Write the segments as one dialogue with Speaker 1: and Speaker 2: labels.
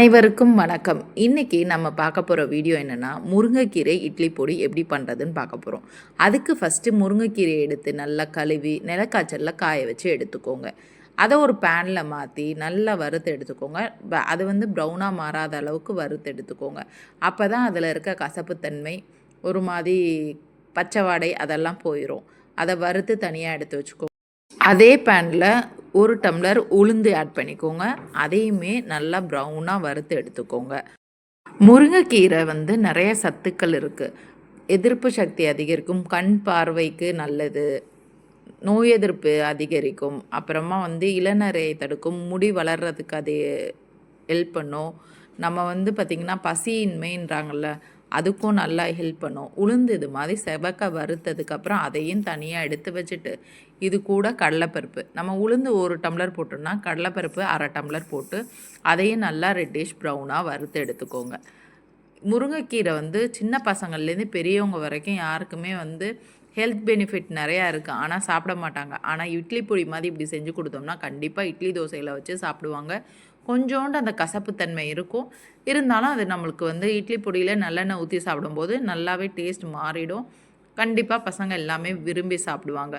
Speaker 1: அனைவருக்கும் வணக்கம். இன்னைக்கு நம்ம பார்க்க போகிற வீடியோ என்னென்னா முருங்கைக்கீரை இட்லி பொடி எப்படி பண்ணுறதுன்னு பார்க்க போகிறோம் அதுக்கு ஃபஸ்ட்டு முருங்கைக்கீரை எடுத்து நல்லா கழுவி நிலக்காய்ச்சலில் காய வச்சு எடுத்துக்கோங்க. அதை ஒரு பேனில் மாற்றி நல்லா வறுத்து எடுத்துக்கோங்க. ப- அது வந்து ப்ரௌனாக மாறாத அளவுக்கு வறுத்து எடுத்துக்கோங்க. அப்போ தான் அதில் இருக்க கசப்புத்தன்மை ஒரு மாதிரி பச்சை வாடை அதெல்லாம் போயிடும் அதை வறுத்து தனியாக எடுத்து வச்சுக்கோங்க அதே பேனில் ஒரு டம்ளர் உளுந்து ஆட் பண்ணிக்கோங்க. அதையுமே நல்லா ப்ரௌனாக வறுத்து எடுத்துக்கோங்க. முருங்கைக்கீரை வந்து நிறைய சத்துக்கள் இருக்குது எதிர்ப்பு சக்தி அதிகரிக்கும். கண் பார்வைக்கு நல்லது. நோய் எதிர்ப்பு அதிகரிக்கும். அப்புறமா வந்து இளநரையை தடுக்கும். முடி வளர்கிறதுக்கு அது ஹெல்ப் பண்ணும். நம்ம வந்து பார்த்திங்கன்னா பசியின்மைன்றாங்கள்ல அதுக்கும் நல்லா ஹெல்ப் பண்ணும். உளுந்து இது மாதிரி செவக்க வறுத்ததுக்கப்புறம் அதையும் தனியாக எடுத்து வச்சுட்டு இது கூட கடலைப்பருப்பு. நம்ம உளுந்து ஒரு டம்ளர் போட்டோம்னா கடலைப்பருப்பு அரை டம்ளர் போட்டு அதையும் நல்லா ரெட்டிஷ் ப்ரௌனாக வறுத்து எடுத்துக்கோங்க. முருங்கைக்கீரை வந்து சின்ன பசங்கள்லேருந்து பெரியவங்க வரைக்கும் யாருக்குமே வந்து ஹெல்த் பெனிஃபிட் நிறையா இருக்குது ஆனால் சாப்பிட மாட்டாங்க. ஆனால் இட்லி பொடி மாதிரி இப்படி செஞ்சு கொடுத்தோம்னா கண்டிப்பாக இட்லி தோசையில் வச்சு சாப்பிடுவாங்க. கொஞ்சோண்டு அந்த கசப்புத்தன்மை இருக்கும். இருந்தாலும் அது நம்மளுக்கு வந்து இட்லி பொடியில் நல்லெண்ணெய் ஊற்றி சாப்பிடும்போது நல்லாவே டேஸ்ட் மாறிடும். கண்டிப்பாக பசங்க எல்லாமே விரும்பி சாப்பிடுவாங்க.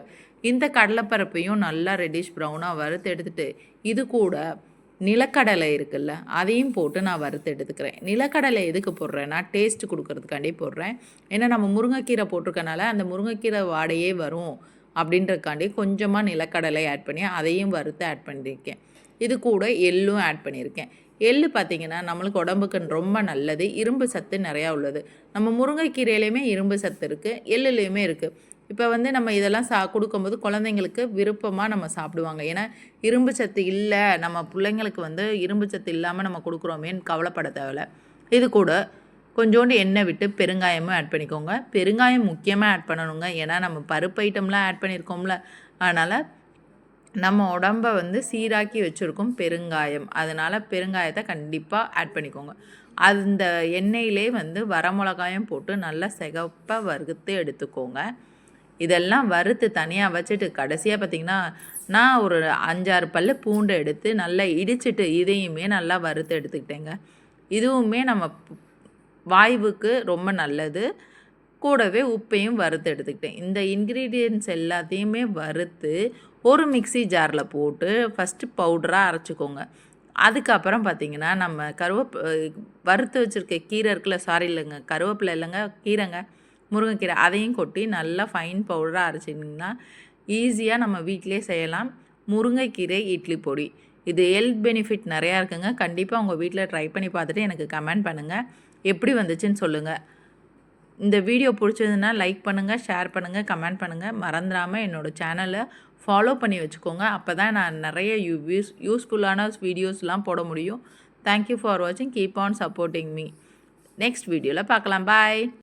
Speaker 1: இந்த கடலைப்பருப்பையும் நல்லா ரெட்டிஷ் ப்ரௌனாக வறுத்து எடுத்துகிட்டு இது கூட நிலக்கடலை இருக்குல்ல அதையும் போட்டு நான் வறுத்து எடுத்துக்கிறேன். நிலக்கடலை எதுக்கு போடுறேன்னா டேஸ்ட் கொடுக்கறதுக்காண்டி போடுறேன். ஏன்னா நம்ம முருங்கைக்கீரை போட்டிருக்கனால அந்த முருங்கைக்கீரை வாடையே வரும். அப்படின்றதுக்காண்டி கொஞ்சமாக நிலக்கடலை ஆட் பண்ணி அதையும் வறுத்து ஆட் பண்ணியிருக்கேன். இது கூட எள்ளும் ஆட் பண்ணியிருக்கேன். எள்ளு பார்த்தீங்கன்னா நம்மளுக்கு உடம்புக்கு ரொம்ப நல்லது. இரும்பு சத்து நிறையா உள்ளது. நம்ம முருங்கைக்கீரையிலையுமே இரும்பு சத்து இருக்குது எள்ளுலேயுமே இருக்குது இப்போ வந்து நம்ம இதெல்லாம் சா கொடுக்கும்போது குழந்தைங்களுக்கு விருப்பமாக நம்ம சாப்பிடுவாங்க. ஏன்னா இரும்பு சத்து இல்லை. நம்ம பிள்ளைங்களுக்கு வந்து இரும்பு சத்து இல்லாமல் நம்ம கொடுக்குறோமேன்னு கவலைப்பட தேவையில்ல. இது கூட கொஞ்சோண்டு எண்ணெய் விட்டு பெருங்காயமும் ஆட் பண்ணிக்கோங்க. பெருங்காயம் முக்கியமாக ஆட் பண்ணணுங்க. ஏன்னா நம்ம பருப்பு ஐட்டம்லாம் ஆட் பண்ணியிருக்கோம்ல. அதனால் நம்ம உடம்ப வந்து சீராக்கி வச்சுருக்கோம் பெருங்காயம். அதனால் பெருங்காயத்தை கண்டிப்பாக ஆட் பண்ணிக்கோங்க. அந்த எண்ணெயிலே வந்து வரமிளகாயம் போட்டு நல்லா சிகப்பாக வறுத்து எடுத்துக்கோங்க. இதெல்லாம் வறுத்து தனியாக வச்சுட்டு கடைசியாக பார்த்திங்கன்னா நான் ஒரு அஞ்சாறு பல்லு பூண்டை எடுத்து நல்லா இடிச்சிட்டு இதையுமே நல்லா வறுத்து எடுத்துக்கிட்டேங்க. இதுவுமே நம்ம வாய்வுக்கு ரொம்ப நல்லது. கூடவே உப்பையும் வறுத்து எடுத்துக்கிட்டேன். இந்த இன்க்ரீடியன்ட்ஸ் எல்லாத்தையுமே வறுத்து ஒரு மிக்ஸி ஜாரில் போட்டு ஃபஸ்ட்டு பவுடராக அரைச்சிக்கோங்க. அதுக்கப்புறம் பார்த்தீங்கன்னா நம்ம கருவேப் வறுத்து வச்சுருக்க கீரை இருக்குல்ல சாரி இல்லைங்க கருவேப்பிலை இல்லைங்க கீரைங்க முருங்கைக்கீரை அதையும் கொட்டி நல்லா ஃபைன் பவுடராக அரைச்சிங்கன்னா ஈஸியாக நம்ம வீட்டிலே செய்யலாம். முருங்கைக்கீரை இட்லி பொடி. இது ஹெல்த் பெனிஃபிட் நிறையா இருக்குங்க. கண்டிப்பாக உங்கள் வீட்டில் ட்ரை பண்ணி பார்த்துட்டு எனக்கு கமெண்ட் பண்ணுங்கள் எப்படி வந்துச்சுன்னு சொல்லுங்கள் இந்த வீடியோ பிடிச்சதுன்னா லைக் பண்ணுங்கள் ஷேர் பண்ணுங்கள் கமெண்ட் பண்ணுங்கள் மறந்துடாமல் என்னோடய சேனலை ஃபாலோ பண்ணி வச்சுக்கோங்க. அப்போ தான் நான் நிறைய யூ யூஸ் யூஸ்ஃபுல்லான வீடியோஸ்லாம் போட முடியும். தேங்க்யூ ஃபார் வாட்சிங் keep on supporting me next வீடியோவில் பார்க்கலாம். பாய்